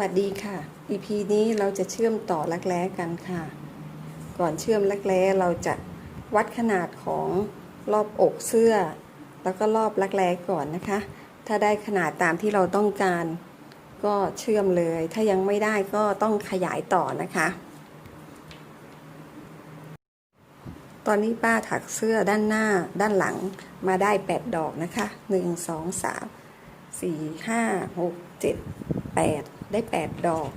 วัสดีค่ะ EP นี้เราจะเชื่อมต่อรักแร้กันค่ะ ก่อนเชื่อมรักแร้เราจะวัดขนาดของรอบอกเสื้อ แล้วก็รอบรักแร้ก่อนนะคะ ถ้าได้ขนาดตามที่เราต้องการ ก็เชื่อมเลย ถ้ายังไม่ได้ก็ต้องขยายต่อนะคะ ตอนนี้ป้าถักเสื้อด้านหน้าด้านหลังมาได้ 8 ดอกนะคะ 1 2 3 4 5 6 7 8 ได้ 8 ดอก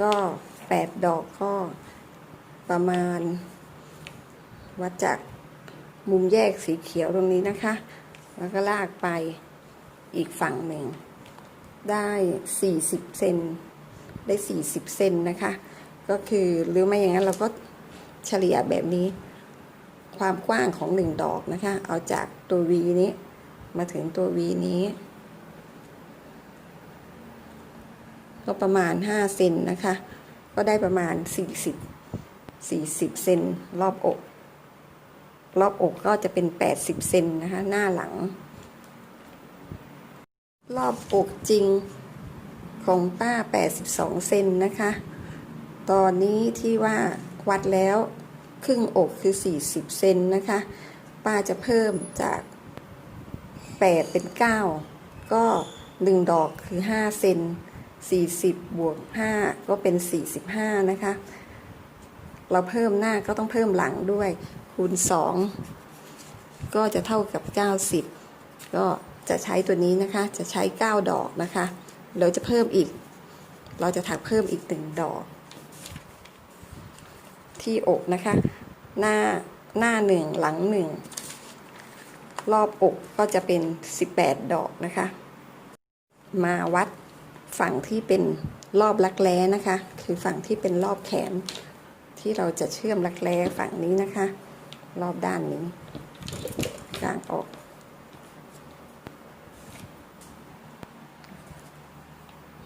ก็ 8 ดอกก็ประมาณ วัดจากมุมแยกสีเขียวตรงนี้นะคะ แล้วก็ลากไปอีกฝั่งหนึ่ง ได้ 40 เซน ได้ 40 เซนนะคะ ก็คือหรือไม่อย่างนั้นเราก็เฉลี่ยแบบนี้ ความกว้างของหนึ่งดอกนะคะ เอาจากตัว V นี้มาถึงตัว V นี้ ก็ประมาณ 5 เซนนะคะ ก็ได้ประมาณ 40 40 เซนรอบอก รอบอกก็จะเป็น 80 เซนนะคะ หน้าหลัง รอบอกจริงของป้า 82 เซนนะคะ ตอนนี้ที่ว่าวัดแล้วครึ่งอกคือ 40 เซนนะคะ ป้าจะเพิ่มจาก 8 เป็น 9 ก็ 1 ดอกคือ 5 เซน 40 บวก 5 ก็เป็น 45 นะคะ เราเพิ่มหน้าก็ต้องเพิ่มหลังด้วย คูณ 2 ก็จะเท่ากับ 90 ก็จะใช้ตัวนี้นะคะ จะใช้ 9 ดอกนะคะ เราจะเพิ่มอีก เราจะถักเพิ่มอีก 1 ดอก ที่อกนะคะ หน้าหน้าหนึ่งหลังหนึ่งรอบอกก็จะเป็น 18 ดอกนะคะ มาวัด ฝั่งที่เป็นรอบรักแร้นะคะ คือฝั่งที่เป็นรอบแขน ที่เราจะเชื่อมรักแร้ฝั่งนี้นะคะ รอบด้านนี้กลางออก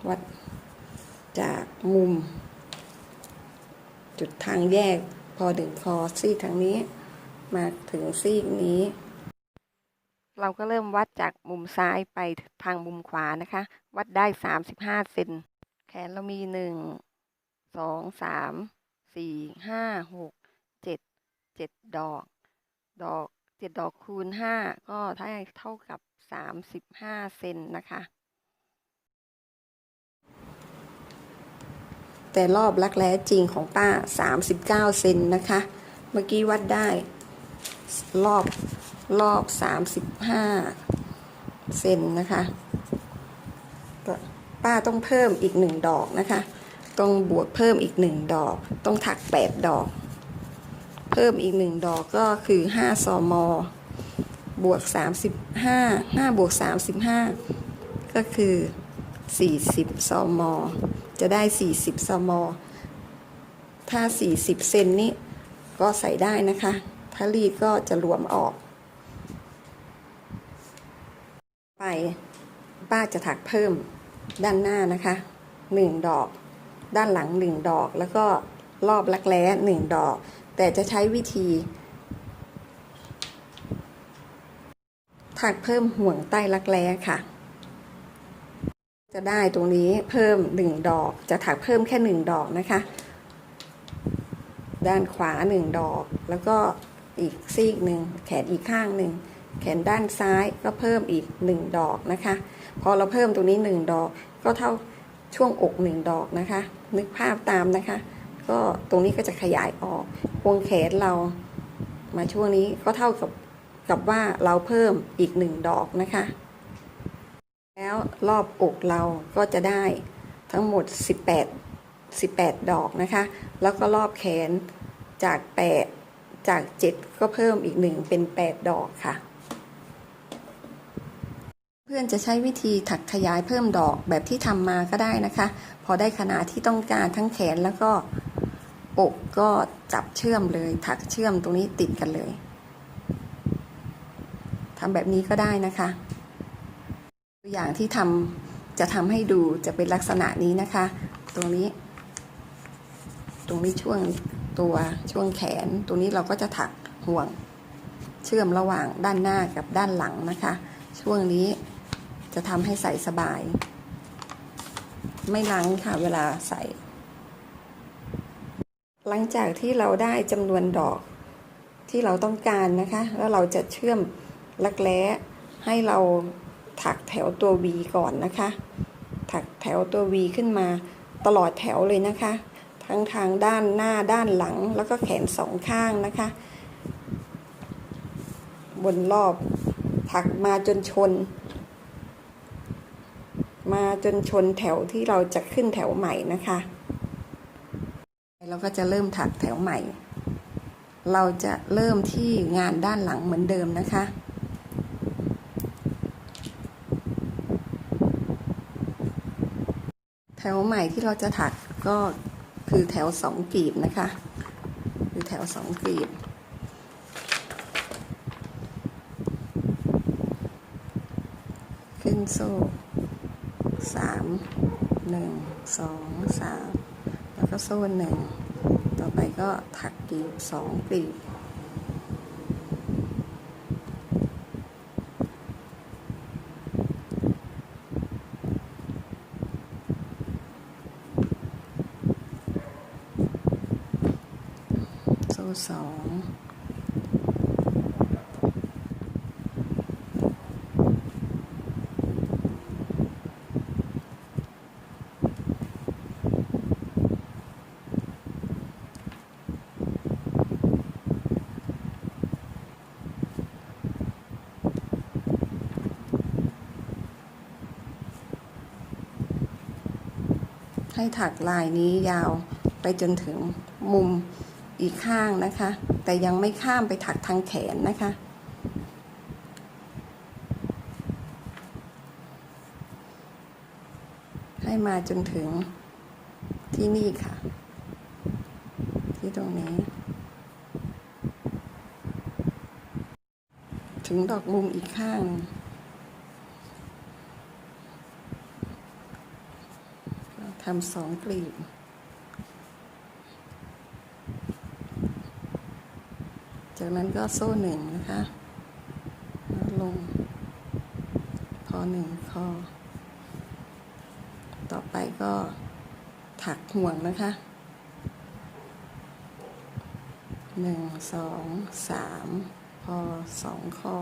วัดจากมุม จุดทางแยกพอถึงคอซีกทางนี้ มาถึงซีกนี้ เราก็เริ่มวัดจากมุมซ้ายไปทางมุมขวานะคะ วัดได้ 35 เซน แขนเรามีหนึ่งสองสามสี่ห้าหกเจ็ดอก ดอกเจ็ดอกคูณห้าก็เท่าเท่ากับ 35 เซนนะคะ แต่รอบรักแร้จริงของป้า 39 เซนนะคะ เมื่อกี้วัดได้รอบ รอบ35เซนนะคะป้าต้องเพิ่มอีกหนึ่งดอกนะคะ ต้องบวกเพิ่มอีกหนึ่งดอก ต้องถัก8ดอก เพิ่มอีกหนึ่งดอกก็คือ5ซอมบวก35 5บวก35ก็คือ40ซอมจะได้40ซมถ้า40เซนนี้ก็ใส่ได้นะคะ ถ้ารีดก็จะรวมออก ไปป้าจะถักเพิ่มด้านหน้านะคะ 1 ดอก ด้านหลัง 1 ดอก แล้วก็รอบรักแร้1ดอก แต่จะใช้วิธี ถักเพิ่มห่วงใต้รักแร้ค่ะ จะได้ตรงนี้เพิ่มหนึ่งดอก จะถักเพิ่มแค่หนึ่งดอกนะคะ ด้านขวาหนึ่งดอก แล้วก็อีกซีกหนึ่งแขนอีกข้างหนึ่ง แขนด้านซ้ายก็เพิ่มอีกหนึ่งดอกนะคะ พอเราเพิ่มตรงนี้หนึ่งดอก ก็เท่าช่วงอกหนึ่งดอกนะคะ นึกภาพตามนะคะ ก็ตรงนี้ก็จะขยายออกวงแขนเรามาช่วงนี้ก็เท่ากับกับว่าเราเพิ่มอีกหนึ่งดอกนะคะ แล้วรอบอกเราก็จะได้ทั้งหมด 18 18 ดอกนะคะ แล้วก็รอบแขนจาก 8 จาก 7 ก็เพิ่มอีก 1 เป็น 8 ดอกค่ะ เพื่อนจะใช้วิธีถักขยายเพิ่มดอกแบบที่ทำมาก็ได้นะคะ พอได้ขนาดที่ต้องการทั้งแขนแล้วก็อกก็จับเชื่อมเลย ถักเชื่อมตรงนี้ติดกันเลยทำแบบนี้ก็ได้นะคะ ตัวอย่างที่ทำจะทำให้ดูจะเป็นลักษณะนี้นะคะ ตรงนี้ ตรงนี้ช่วงตัวช่วงแขน ตรงนี้เราก็จะถักห่วง เชื่อมระหว่างด้านหน้ากับด้านหลังนะคะ ช่วงนี้ จะทำให้ใส่สบาย ไม่ล้างค่ะเวลาใส่ หลังจากที่เราได้จำนวนดอกที่เราต้องการนะคะ แล้วเราจะเชื่อมลักแร้ให้เราถักแถวตัว V ก่อนนะคะ ถักแถวตัว V ขึ้นมาตลอดแถวเลยนะคะ ทั้งทางด้านหน้าด้านหลังแล้วก็แขนสองข้างนะคะ บนรอบถักมาจนชน มาจนชนแถวที่เราจะขึ้นแถวใหม่นะคะ เราก็จะเริ่มถักแถวใหม่ เราจะเริ่มที่งานด้านหลังเหมือนเดิมนะคะแถวใหม่ที่เราจะถักก็คือแถวสองกลีบนะคะ คือแถวสองกลีบ ขึ้นโซ่ สามหนึ่งสองสามแล้วก็โซ่หนึ่งต่อไปก็ถักกลีบสองกลีบโซ่สอง ถักลายนี้ยาวไปจนถึงมุมอีกข้างนะคะ แต่ยังไม่ข้ามไปถักทางแขนนะคะ ให้มาจนถึงที่นี่ค่ะ ที่ตรงนี้ ถึงดอกมุมอีกข้าง ทำสองกลีบจากนั้นก็โซ่หนึ่งนะคะแล้วลงพอหนึ่งคอ ต่อไปก็ถักห่วงนะคะหนึ่งสองสามพอสองคอ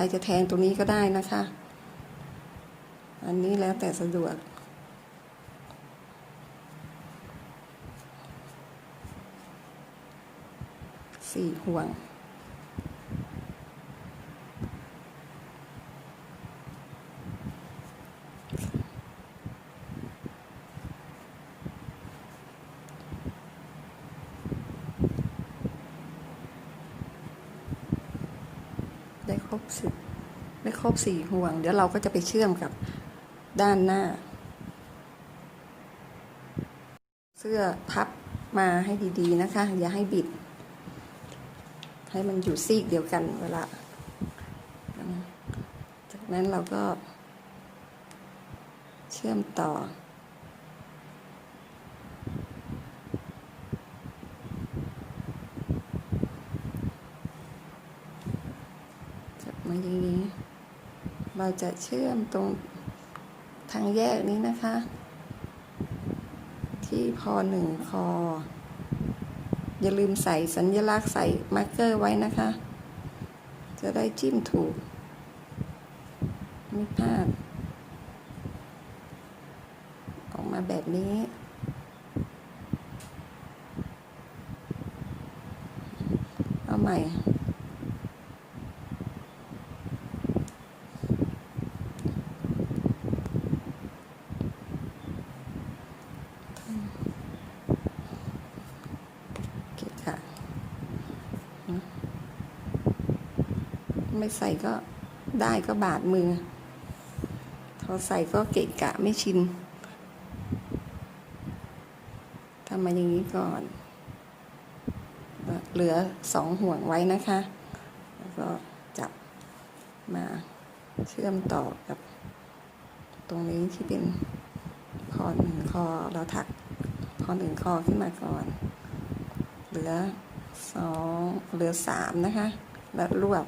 รจะแทงตรงนี้ก็ได้นะคะ อันนี้แล้วแต่สะดวก สี่ห่วง ได้ครบสิบได้คร บสี่ห่วง เดี๋ยวเราก็จะไปเชื่อมกับด้านหน้า เสื้อพับมาให้ดีๆนะคะ อย่าให้บิด ให้มันอยู่ซีกเดียวกันเวลา จากนั้นเราก็เชื่อมต่อ จับมาอย่างนี้ เราจะเชื่อมตรงทางแยกนี้นะคะ ที่พอหนึ่งคอ อย่าลืมใส่สัญลักษณ์ใส่มาร์เกอร์ไว้นะคะ จะได้จิ้มถูก ไม่พลาดออกมาแบบนี้เอาใหม่ เกะกะนะไม่ ใส่ก็ได้ก็บาดมือพอใส่ก็เกะกะไม่ชินทำมาอย่างนี้ก่อน เหลือสองห่วงไว้นะคะ แล้วก็จับมาเชื่อมต่อกับ ตรงนี้ที่เป็นคอหนึ่งคอเราถักคอหนึ่งคอขึ้นมาก่อน เหลือสองเหลือสามนะคะ แล้วรวบ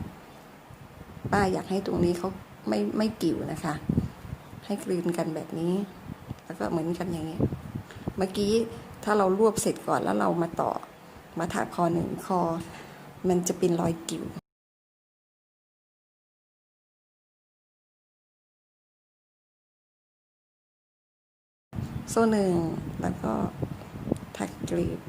ป้าอยากให้ตรงนี้เขาไม่ไม่กิ่วนะคะ ให้กลืนกันแบบนี้ แล้วก็เหมือนกันอย่างนี้ เมื่อกี้ถ้าเรารวบเสร็จก่อนแล้วเรามาต่อ มาถักคอหนึ่งคอ มันจะเป็นรอยกิ่วโซ่หนึ่งแล้วก็ถักกลีบ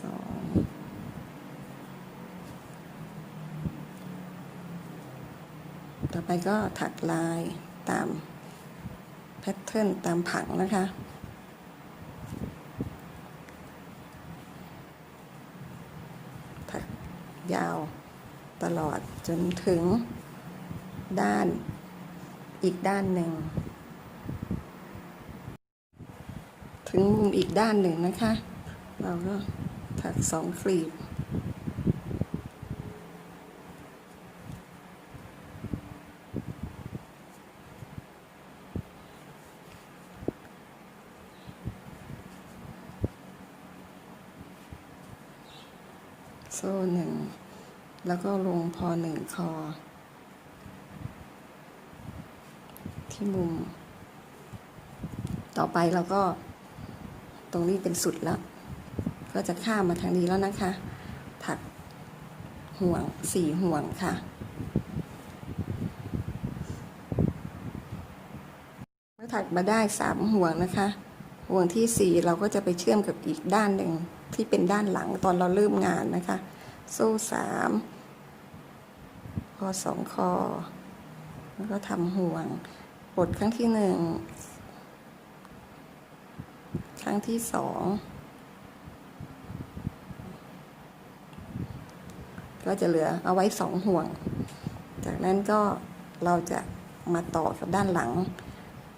สองต่อ ไปก็ถักลายตามแพทเทิร์นตามผังนะคะ ถักยาวตลอดจนถึงด้านอีกด้านหนึ่ง ถึงมุมอีกด้านหนึ่งนะคะ เราก็ถักสองกลีบ โซ่หนึ่ง แล้วก็ลง พอหนึ่งคอ ที่มุม ต่อไปเราก็ตรงนี้เป็นสุดแล้ว ก็จะข้ามมาทางนี้แล้วนะคะ ถักห่วงสี่ห่วงค่ะเมื่อถักมาได้สามห่วงนะคะ ห่วงที่สี่เราก็จะไปเชื่อมกับอีกด้านหนึ่งที่เป็นด้านหลังตอนเราเริ่มงานนะคะโซ่สาม อสองคอ แล้วก็ทำห่วงปลดครั้งที่หนึ่งครั้งที่สองก็จะเหลือเอาไว้สองห่วง จากนั้นก็เราจะมาต่อกับด้านหลัง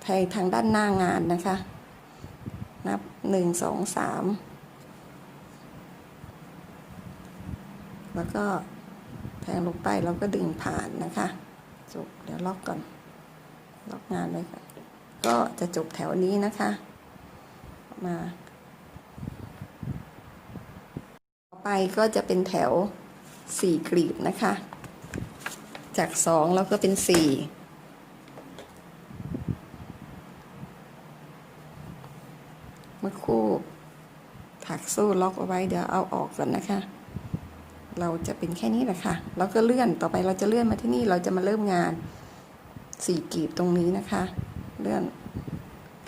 ไทยทางด้านหน้างานนะคะ นับหนึ่งสองสามแล้วก็ แทงลงไปเราก็ดึงผ่านนะคะจบเดี๋ยวล็อกก่อน ล็อกงานไว้ก่อนก็จะจบแถวนี้นะคะมาต่อไปก็จะเป็นแถวสี่กลีบนะคะ จากสองแล้วก็เป็นสี่มื่อคู่ถักโซ่ล็อกเอาไว้เดี๋ยวเอาออกก่อนนะคะ เราจะเป็นแค่นี้แหละค่ะ แล้วก็เลื่อนต่อไปเราจะเลื่อนมาที่นี่เราจะมาเริ่มงานสี่กีบตรงนี้นะคะ เลื่อน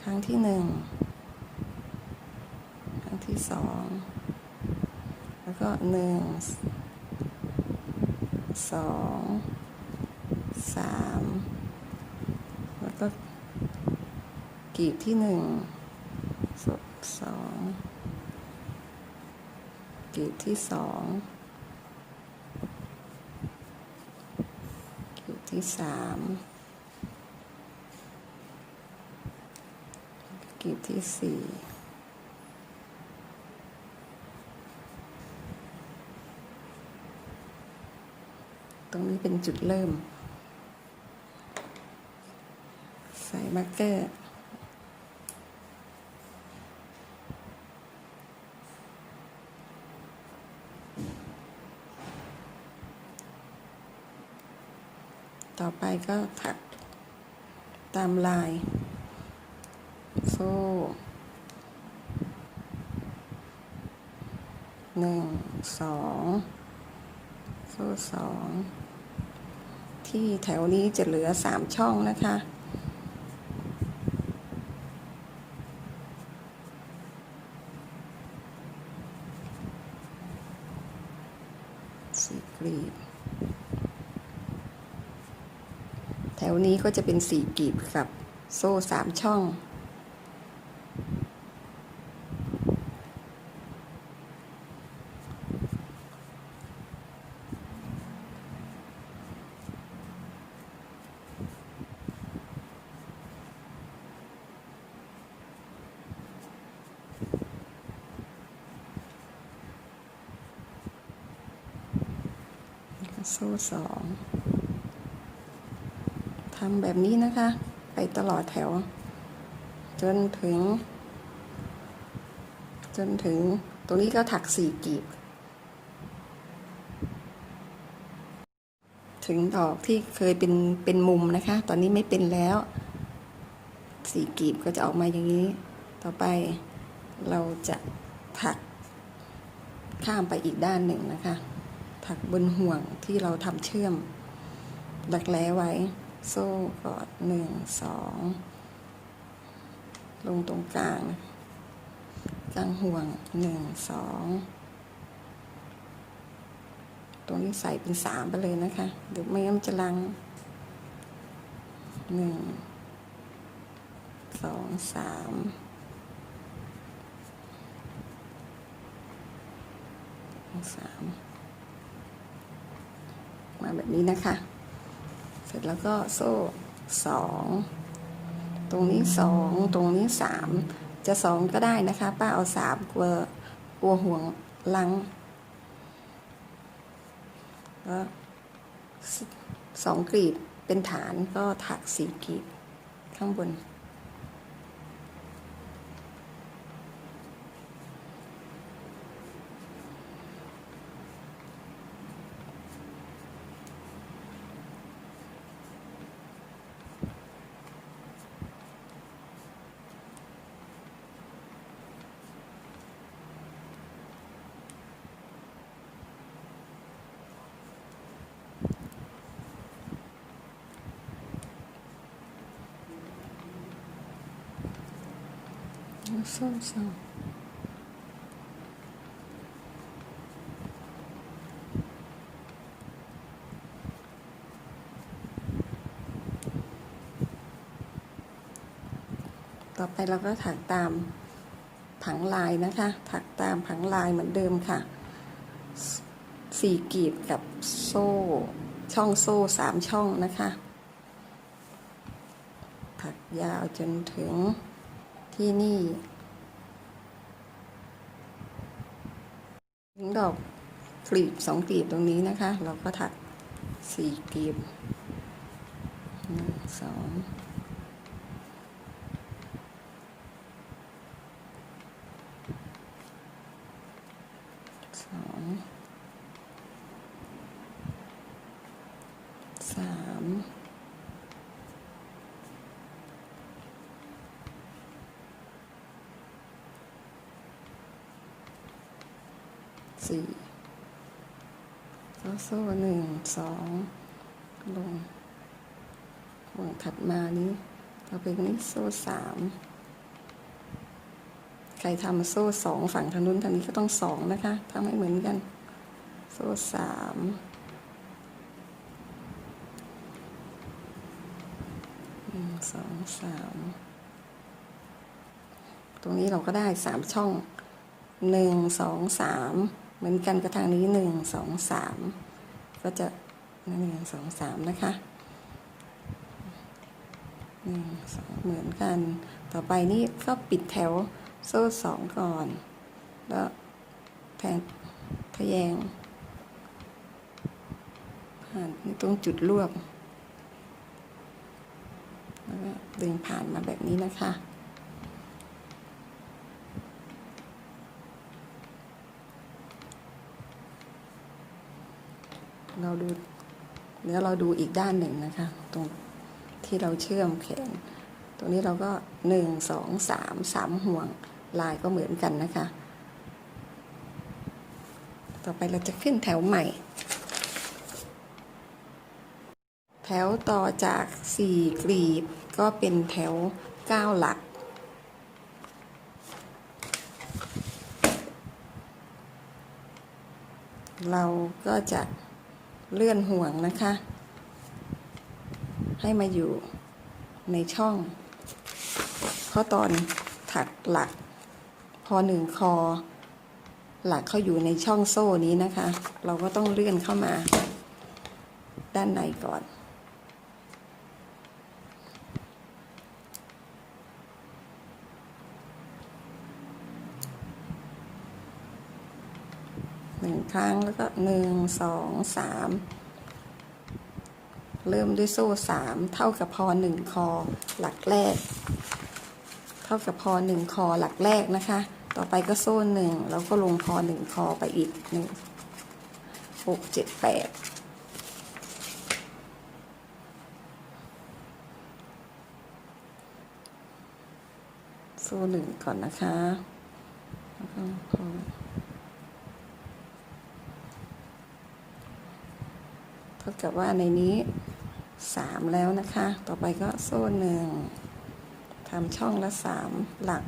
ครั้งที่หนึ่งครั้งที่สองแล้วก็หนึ่งสองสามแล้วก็กีบที่หนึ่งสองกีบที่สอง กีบ ที่สามกีบที่สี่ตรงนี้เป็นจุดเริ่ม ใส่มาร์กเกอร์ ต่อไป ก็ถักตามลาย โซ่หนึ่งสองโซ่สองที่แถวนี้จะเหลือสามช่องนะคะ สี่กลีบ แถว นี้ก็จะเป็นสี่กลีบกับโซ่สามช่อง โซ่สอง ทำแบบนี้นะคะ ไปตลอดแถว จนถึง จนถึงตรงนี้ก็ถักสี่กีบ ถึงดอกที่เคยเป็นเป็นมุมนะคะ ตอนนี้ไม่เป็นแล้วสี่กีบก็จะออกมาอย่างนี้ ต่อไปเราจะถักข้ามไปอีกด้านหนึ่งนะคะ ถักบนห่วงที่เราทำเชื่อมดักแร้ไว้ โซ่ก่อนหนึ่งสองลงตรงกลางกลางห่วงหนึ่งสองตรงนี้ใส่เป็นสามไปเลยนะคะ เดี๋ยวไม่งั้นมันจะลังหนึ่งสองสามสามมาแบบนี้นะคะ เสร็จแล้วก็โซ่สองตรงนี้สองตรงนี้สามจะสองก็ได้นะคะ ป้าเอาสามกลัวกลัวห่วงลังก็สองกรีดเป็นฐานก็ถักสี่กรีดข้างบน โซ่สองต่อไปเราก็ถักตามผังลายนะคะ ถักตามผังลายเหมือนเดิมค่ะสี่กีบกับโซ่ ช่องโซ่สามช่องนะคะ ถักยาวจนถึง ที่นี่ถึงดอกกลีบสองกลีบตรงนี้นะคะ เราก็ถักสี่กลีบหนึ่งสองสองสามสี่ก็ โซ่หนึ่งสองลงห่วงถัดมานี้ต่อไปนี้โซ่สามใครทำโซ่สองฝั่งทางนู้นทางนี้ก็ต้องสองนะคะทำให้เหมือนกัน โซ่สามหนึ่งสองสามตรงนี้เราก็ได้สามช่องหนึ่งสองสามเหมือนกันกับทางนี้หนึ่งสองสาม ก็จะหนึ่งสองสามนะคะหนึ่งสองเหมือนกัน ต่อไปนี่ก็ปิดแถวโซ่สองก่อน แล้วแทงทะแยงผ่านตรงจุดรวบแล้วก็ดึงผ่านมาแบบนี้นะคะ เราดูเดี๋ยวเราดูอีกด้านหนึ่งนะคะ ตรงที่เราเชื่อมแขน ตรงนี้เราก็หนึ่งสองสามสามห่วงลายก็เหมือนกันนะคะ ต่อไปเราจะขึ้นแถวใหม่ แถวต่อจากสี่กลีบก็เป็นแถวเก้าหลักเราก็จะ เลื่อนห่วงนะคะ ให้มาอยู่ในช่องเพราะตอนถักหลัก พอหนึ่งคอ หลักเขาอยู่ในช่องโซ่นี้นะคะ เราก็ต้องเลื่อนเข้ามา ด้านในก่อน ครั้งแล้วก็หนึ่งสองสามเริ่มด้วยโซ่สามเท่ากับพอหนึ่งคอหลักแรก เท่ากับพอหนึ่งคอหลักแรกนะคะ ต่อไปก็โซ่หนึ่งแล้วก็ลงพอหนึ่งคอไปอีกหนึ่งหกเจ็ดแปดโซ่หนึ่งก่อนนะคะแล้วก็พอเท่า กับว่าในนี้สามแล้วนะคะ ต่อไปก็โซ่หนึ่งทำช่องละสามหลัก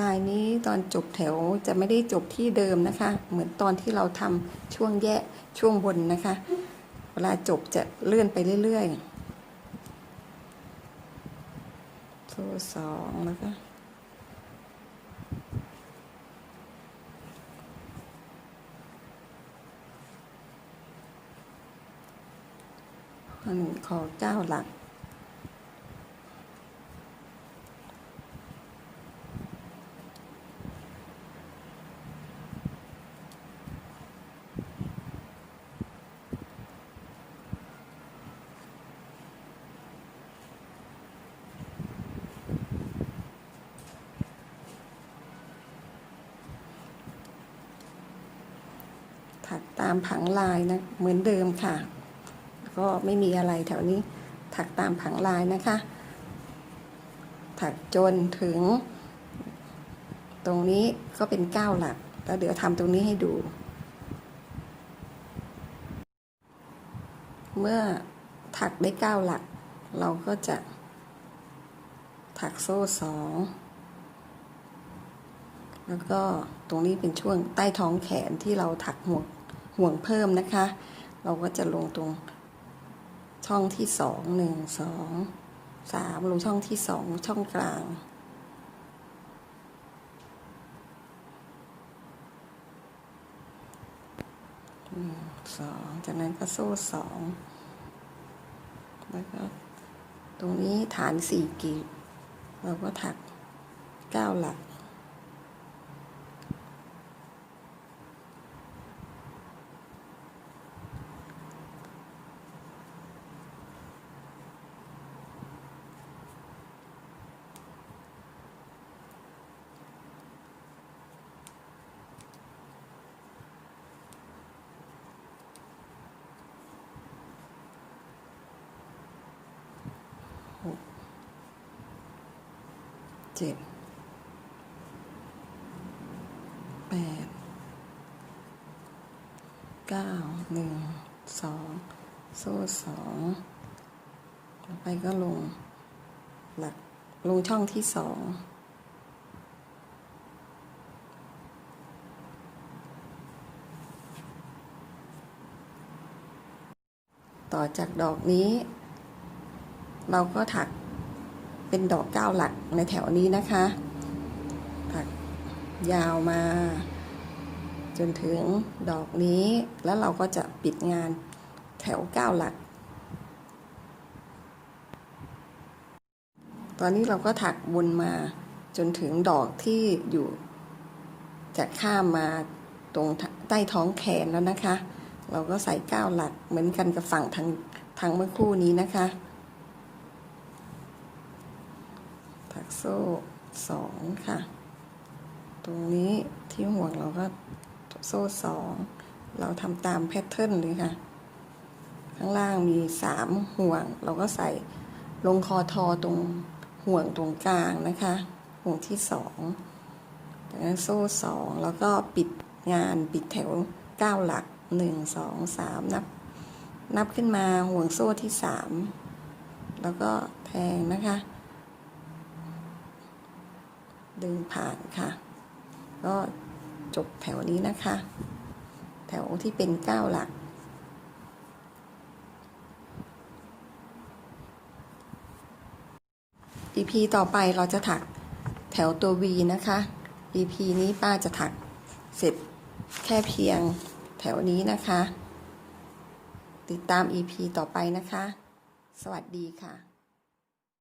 ลายนี้ตอนจบแถวจะไม่ได้จบที่เดิมนะคะ เหมือนตอนที่เราทำช่วงแยะช่วงบนนะคะ เวลาจบจะเลื่อนไปเรื่อยๆโซ่สองแล้วก็หนึ่งขอเก้าหลัก ถักตามผังลายนะเหมือนเดิมค่ะ ก็ไม่มีอะไรแถวนี้ถักตามผังลายนะคะ ถักจนถึง ตรงนี้ก็เป็นเก้าหลัก แล้วเดี๋ยวทำตรงนี้ให้ดู เมื่อถักได้เก้าหลัก เราก็จะถักโซ่สองแล้วก็ตรงนี้เป็นช่วงใต้ท้องแขนที่เราถักห่วง ห่วงเพิ่มนะคะ เราก็จะลงตรงช่องที่สองหนึ่งสองสามลงช่องที่สองช่องกลางหนึ่งสองจากนั้นก็โซ่สองแล้วก็ตรงนี้ฐานสี่กีบเราก็ถักเก้าหลัก เจ็ดแปดเก้าหนึ่งสองโซ่สองต่อไปก็ลงหลักลงช่องที่สองต่อจากดอกนี้ เราก็ถัก เป็นดอกเก้าหลักในแถวนี้นะคะถักยาวมา จนถึงดอกนี้แล้วเราก็จะปิดงานแถวเก้าหลัก ตอนนี้เราก็ถักวนมาจนถึงดอกที่อยู่จะข้ามมาตรงใต้ท้องแขนแล้วนะคะ เราก็ใส่เก้าหลักเหมือนกันกับฝั่งทางทางเมื่อคู่นี้นะคะ ถักโซ่สองค่ะ ตรงนี้ที่ห่วงเราก็โซ่สอง เราทำตามแพทเทิร์นเลยค่ะ ข้างล่างมีสามห่วง เราก็ใส่ลงคอทอตรงห่วงตรงกลางนะคะ ห่วงที่สองจากนั้นโซ่สองแล้วก็ปิดงานปิดแถวเก้าหลักหนึ่งสองสามนับ นับขึ้นมาห่วงโซ่ที่สามแล้วก็แทงนะคะ ดึงผ่านค่ะ ก็จบแถวนี้นะคะ แถวที่เป็นเก้าหลัก EP ต่อไปเราจะถักแถวตัว V นะคะ EP นี้ป้าจะถักเสร็จแค่เพียงแถวนี้นะคะ ติดตาม EP ต่อไปนะคะ สวัสดีค่ะ